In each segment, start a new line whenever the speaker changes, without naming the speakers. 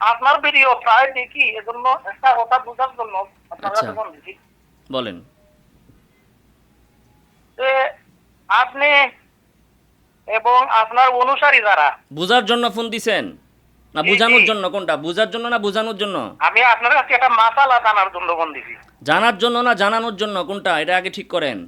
আপনার ভিডিও প্রায় দেখি এজন্য একটা কথা বোঝার জন্য আপনার
আচ্ছা। বলেন।
যে আপনি এবং আপনার অনুসারী যারা
বুঝার জন্য ফোন দিছেন? না বোঝানোর জন্য কোনটা? বুঝার জন্য না বোঝানোর জন্য?
আমি আপনার কাছে একটা মাসালা জানার জন্য ফোন দিছি।
জানার জন্য না জানানোর জন্য? কোনটা? এটা আগে ঠিক করেন।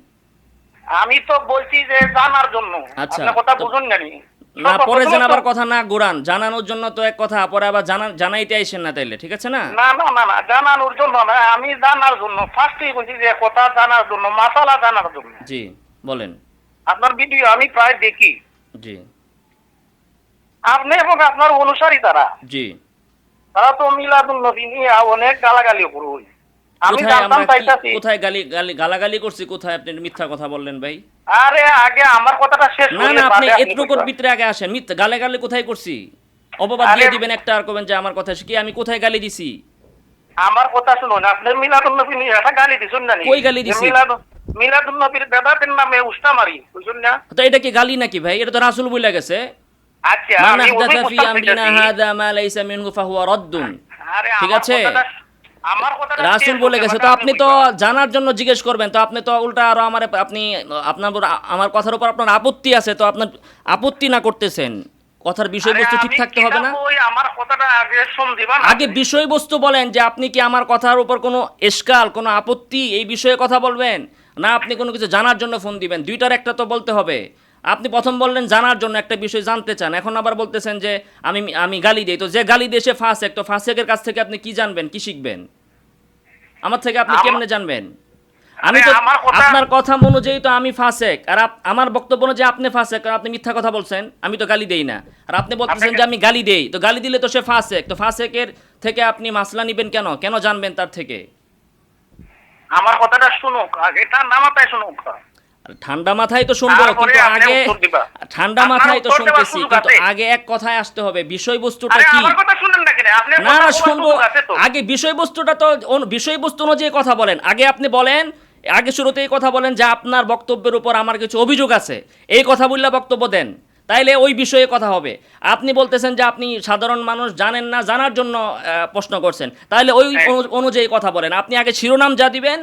আমি তো বলছি যে জানার জন্য।
আচ্ছা,
কথা বুঝুন জানি।
না পরে জানাবার কথা না গোড়ান জানানোর জন্য তো এক কথা পরে আবার জানা জানাইতে আইসেন না তাইলে ঠিক আছে না?
না না না না জানানোর জন্য না আমি জানার জন্য ফার্স্টই বলছি যে কথা জানার জন্য মাসালা জানার জন্য।
জি বলেন।
আপনার ভিডিও আমি প্রায় দেখি।
জি।
আপনি এবং আপনার অনুসারী তারা।
জি।
তারা তো মিলাদুল নবী নিয়ে অনেক গালাগালি আমি
কোথায় আমরা কোথায় গালি গালি গালাগালি করছি কোথায় আপনি মিথ্যা কথা বললেন ভাই?
আরে আগে আমার কথাটা শেষ
না না আপনি এতটুকুর ভিতরে আগে আসেন। মিথ্যা গালে গালে কোথায় করছি? অপবাদ দিয়ে দিবেন একটা আর করবেন যে আমার কথা কি আমি কোথায় গালি দিছি?
আমার কথা শুনুন আপনি মিলাদুল নবী নিয়ে একটা গালি দিছেন না
কই গালি দিছি?
মিলাদুল মিলাদুল নবীর বেদাতের নামে উস্তা মারি বুঝুন না?
তো এটা কি গালি নাকি ভাই? এটা তো রাসূল বলে গেছে।
আচ্ছা
মান আহদাথা ফি আমরিনা
চাইতাছি।
মা লাইসা মিনহু ফাহুয়া রাদ্দুন। ঠিক আছে? রাসূল বলে গেছে তো আপনি তো জানার জন্য জিজ্ঞেস করবেন তো আপনি তো উল্টা আরও আমার আপনি আপনার আমার কথার উপর আপনার আপত্তি আছে তো আপনার আপত্তি না করতেছেন। কথার বিষয়বস্তু ঠিক থাকতে হবে না?
আগে
বিষয়বস্তু বলেন যে আপনি কি আমার কথার উপর কোনো এসকাল কোনো আপত্তি এই বিষয়ে কথা বলবেন? না আপনি কোনো কিছু জানার জন্য ফোন দিবেন? দুইটার একটা তো বলতে হবে। আপনি প্রথম বললেন জানার জন্য একটা বিষয় জানতে চান এখন আবার বলতেছেন যে আমি আমি গালি দিই। তো যে গালি দিয়ে সে ফাঁসেক তো ফাঁসেকের কাছ থেকে আপনি কি জানবেন কি শিখবেন? আমার থেকে আপনি কেমনে জানবেন? আমি তো আপনার কথা অনুযায়ী তো আমি ফাঁসেক আর আমার বক্তব্য অনুযায়ী আপনি ফাঁসেক কারণ আপনি মিথ্যা কথা বলছেন আমি তো গালি দেই না। আর আপনি বলতেছেন যে আমি গালি দেই তো গালি দিলে তো সে ফাঁসেক তো ফাঁসেকের থেকে আপনি মাসলা নিবেন কেন? কেন জানবেন তার থেকে?
আমার কথাটা শুনুক আগে এটা নামাতায় শুনুক।
ঠান্ডা মাথায় তো শুনব কিন্তু আগে ঠান্ডা মাথায় তো শুনতেছি কিন্তু আগে এক কথায় আসতে হবে বিষয়বস্তুটা কি?
না
না শুনব। আগে বিষয়বস্তুটা তো বিষয়বস্তু অনুযায়ী কথা বলেন। আগে আপনি বলেন আগে শুরুতেই কথা বলেন যে আপনার বক্তব্যের উপর আমার কিছু অভিযোগ আছে। এই কথা বললে বক্তব্য দেন। তাইলে ওই বিষয়ে কথা হবে। আপনি বলতেছেন যে আপনি সাধারণ মানুষ জানেন না জানার জন্য প্রশ্ন করছেন। তাহলে ওই
হ্যাঁ।
অনুযায়ী কথা বলেন। আপনি আগে শিরোনাম যা দিবেন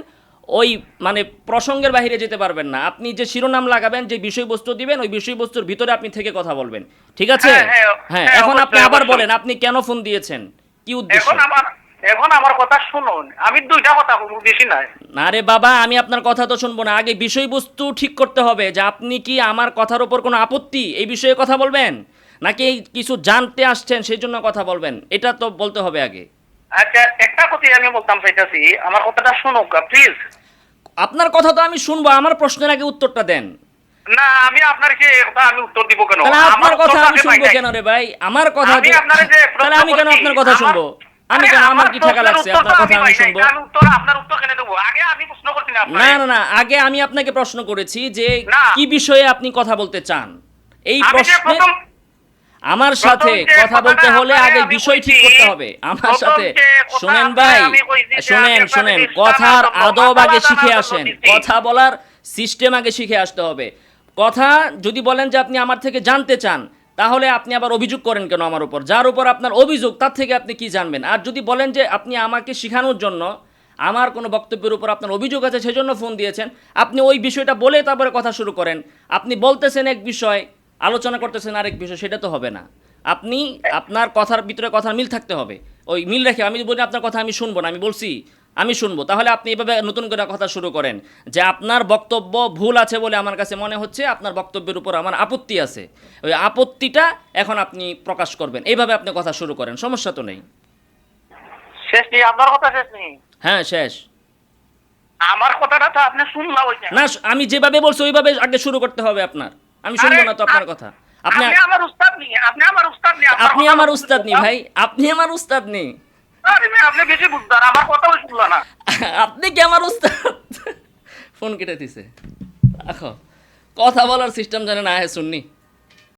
ওই মানে প্রসঙ্গের বাইরে যেতে পারবেন না। আপনি যে শিরোনাম লাগাবেন যে বিষয়বস্তু দিবেন ওই বিষয়বস্তুর ভিতরে আপনি থেকে কথা বলবেন। ঠিক আছে?
হ্যাঁ, হ্যাঁ,
হ্যাঁ
হ্যাঁ,
এখন আপনি আবার বলেন আপনি কেন ফোন দিয়েছেন? কি উদ্দেশ্য?
এখন আমার এখন আমার কথা শুনুন। আমি দুইটা কথা বলব বেশি নাই।
না রে বাবা আমি আপনার কথা তো শুনব না। আগে বিষয়বস্তু ঠিক করতে হবে যে আপনি কি আমার কথার উপর কোনো আপত্তি এই বিষয়ে কথা বলবেন? নাকি কিছু জানতে আসছেন সেই জন্য কথা বলবেন? এটা তো বলতে হবে আগে।
আচ্ছা একটা কথাই আমি বলতাম চাইতেছি। আমার কথাটা শুনুক প্লিজ।
আপনার কথা তো আমি শুনব আমার প্রশ্নের আগে উত্তরটা দেন।
না আমি আপনার কি আমি উত্তর দিব কেন?
আপনার কথা আমি শুনব কেন রে ভাই? আমার কথা
আমি আপনারে যে
তাহলে আমি কেন আপনার কথা শুনব? আমি কেন আমার কি ঠেকা লাগছে? আপনার কথা
আমি
শুনব।
উত্তর আপনার উত্তর কেন দেবো? আগে আমি প্রশ্ন করছি না
না না না আগে আমি আপনাকে প্রশ্ন করেছি যে কি বিষয়ে আপনি কথা বলতে চান। এই প্রশ্নে আমার সাথে কথা বলতে হলে আগে বিষয় ঠিক করতে হবে। আমার সাথে শুনেন ভাই শুনেন শুনেন কথার আদব আগে শিখে আসেন। কথা বলার সিস্টেম আগে শিখে আসতে হবে। কথা যদি বলেন যে আপনি আমার থেকে জানতে চান তাহলে আপনি আবার অভিযোগ করেন কেন আমার উপর? যার উপর আপনার অভিযোগ তার থেকে আপনি কি জানবেন? আর যদি বলেন যে আপনি আমাকে শেখানোর জন্য আমার কোনো বক্তব্যের উপর আপনার অভিযোগ আছে সেজন্য ফোন দিয়েছেন আপনি ওই বিষয়টা বলে তারপরে কথা শুরু করেন। আপনি বলতেছেন এক বিষয় আলোচনা করতেছেন আরেক বিষয় সেটা তো হবে না। আপনি আপনার কথার ভিতরে কথার মিল থাকতে হবে। ওই মিল রেখে আমি বলি আপনার কথা আমি শুনব না আমি বলছি আমি শুনব। তাহলে আপনি এভাবে নতুন করে কথা শুরু করেন যে আপনার বক্তব্য ভুল আছে বলে আমার কাছে মনে হচ্ছে আপনার বক্তব্যের উপর আমার আপত্তি আছে। ওই আপত্তিটা এখন আপনি প্রকাশ করবেন। এইভাবে আপনি কথা শুরু করেন সমস্যা তো নেই।
শেষ নেই আপনার কথা শেষ নেই?
হ্যাঁ শেষ।
আমার কথাটা তো আপনি শুনলা
না আমি যেভাবে বলছি ওইভাবে আগে শুরু করতে হবে আপনার। আমি শুনব না তো আপনার কথা। আপনি
আমার উস্তাদ নেই আপনি আমার উস্তাদ নেই
আপনি আমার উস্তাদ নেই ভাই। আপনি আমার উস্তাদ নেই
আপনি বেশি বুঝদার আমার কথাও শুনলো না।
আপনি কি আমার উস্তাদ? ফোন কেটে দিছে। রাখো। কথা বলার সিস্টেম জানে না হ্যাঁ শুননি।